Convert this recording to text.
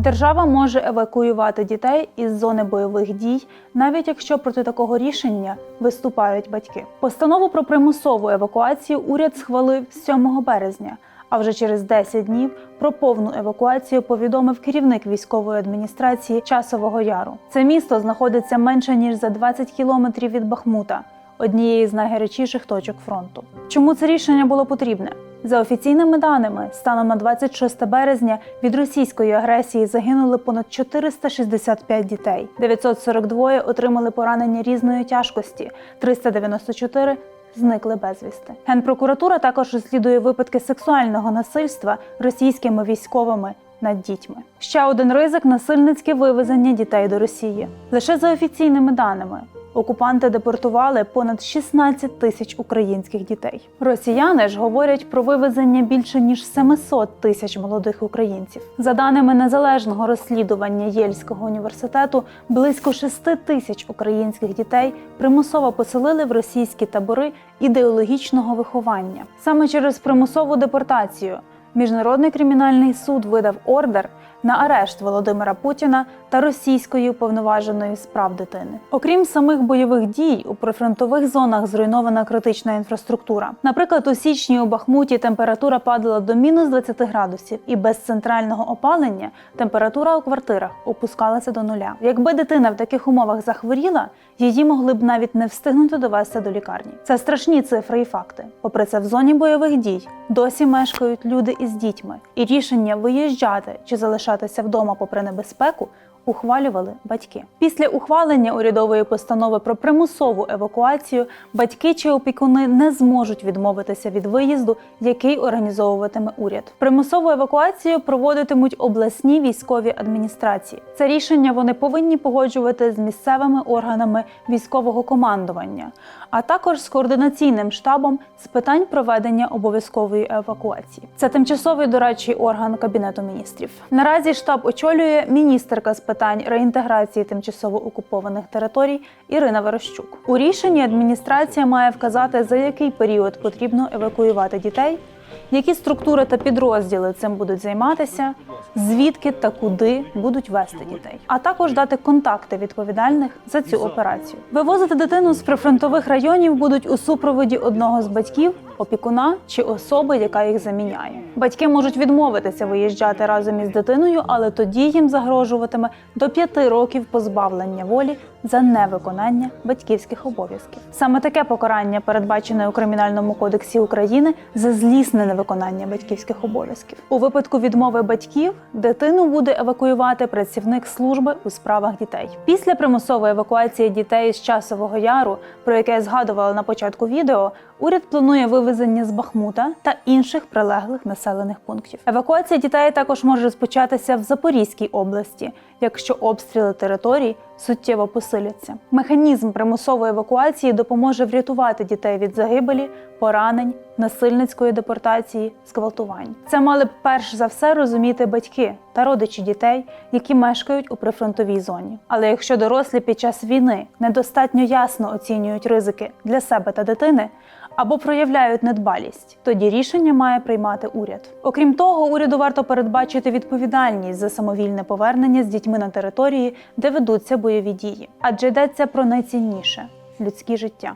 Держава може евакуювати дітей із зони бойових дій, навіть якщо проти такого рішення виступають батьки. Постанову про примусову евакуацію уряд схвалив 7 березня. А вже через 10 днів про повну евакуацію повідомив керівник військової адміністрації Часового Яру. Це місто знаходиться менше ніж за 20 кілометрів від Бахмута, однієї з найгарячіших точок фронту. Чому це рішення було потрібне? За офіційними даними, станом на 26 березня від російської агресії загинули понад 465 дітей. 942 отримали поранення різної тяжкості, 394 зникли безвісти. Генпрокуратура також розслідує випадки сексуального насильства російськими військовими над дітьми. Ще один ризик насильницьке вивезення дітей до Росії. Лише за офіційними даними. Окупанти депортували понад 16 тисяч українських дітей. Росіяни ж говорять про вивезення більше ніж 700 тисяч молодих українців. За даними незалежного розслідування Єльського університету, близько 6 тисяч українських дітей примусово поселили в російські табори ідеологічного виховання. Саме через примусову депортацію Міжнародний кримінальний суд видав ордер на арешт Володимира Путіна та російської уповноваженої з прав дитини. Окрім самих бойових дій, у прифронтових зонах зруйнована критична інфраструктура. Наприклад, у січні у Бахмуті температура падала до мінус 20 градусів, і без центрального опалення температура у квартирах опускалася до нуля. Якби дитина в таких умовах захворіла, її могли б навіть не встигнути довести до лікарні. Це страшні цифри і факти. Попри це, в зоні бойових дій досі мешкають люди із дітьми, і рішення виїжджати чи залишатися вдома попри небезпеку. Ухвалювали батьки після ухвалення урядової постанови про примусову евакуацію. Батьки чи опікуни не зможуть відмовитися від виїзду, який організовуватиме уряд. Примусову евакуацію проводитимуть обласні військові адміністрації. Це рішення вони повинні погоджувати з місцевими органами військового командування, а також з координаційним штабом з питань проведення обов'язкової евакуації. Це тимчасовий дорадчий орган кабінету міністрів. Наразі штаб очолює міністерка з питань реінтеграції тимчасово окупованих територій Ірина Верещук. У рішенні адміністрація має вказати, за який період потрібно евакуювати дітей, які структури та підрозділи цим будуть займатися, звідки та куди будуть вести дітей, а також дати контакти відповідальних за цю операцію. Вивозити дитину з прифронтових районів будуть у супроводі одного з батьків, опікуна чи особи, яка їх заміняє. Батьки можуть відмовитися виїжджати разом із дитиною, але тоді їм загрожуватиме до п'яти років позбавлення волі за невиконання батьківських обов'язків. Саме таке покарання передбачене у кримінальному кодексі України за злісне невиконання батьківських обов'язків. У випадку відмови батьків дитину буде евакуювати працівник служби у справах дітей. Після примусової евакуації дітей з часового яру, про яке я згадувала на початку відео, уряд планує вивезення з Бахмута та інших прилеглих населених пунктів. Евакуація дітей також може розпочатися в Запорізькій області, якщо обстріли територій суттєво посиляться. Механізм примусової евакуації допоможе врятувати дітей від загибелі, поранень, насильницької депортації, зґвалтувань. Це мали б перш за все розуміти батьки та родичі дітей, які мешкають у прифронтовій зоні. Але якщо дорослі під час війни недостатньо ясно оцінюють ризики для себе та дитини, або проявляють недбалість, тоді рішення має приймати уряд. Окрім того, уряду варто передбачити відповідальність за самовільне повернення з дітьми на території, де ведуться бойові дії, адже йдеться про найцінніше людські життя.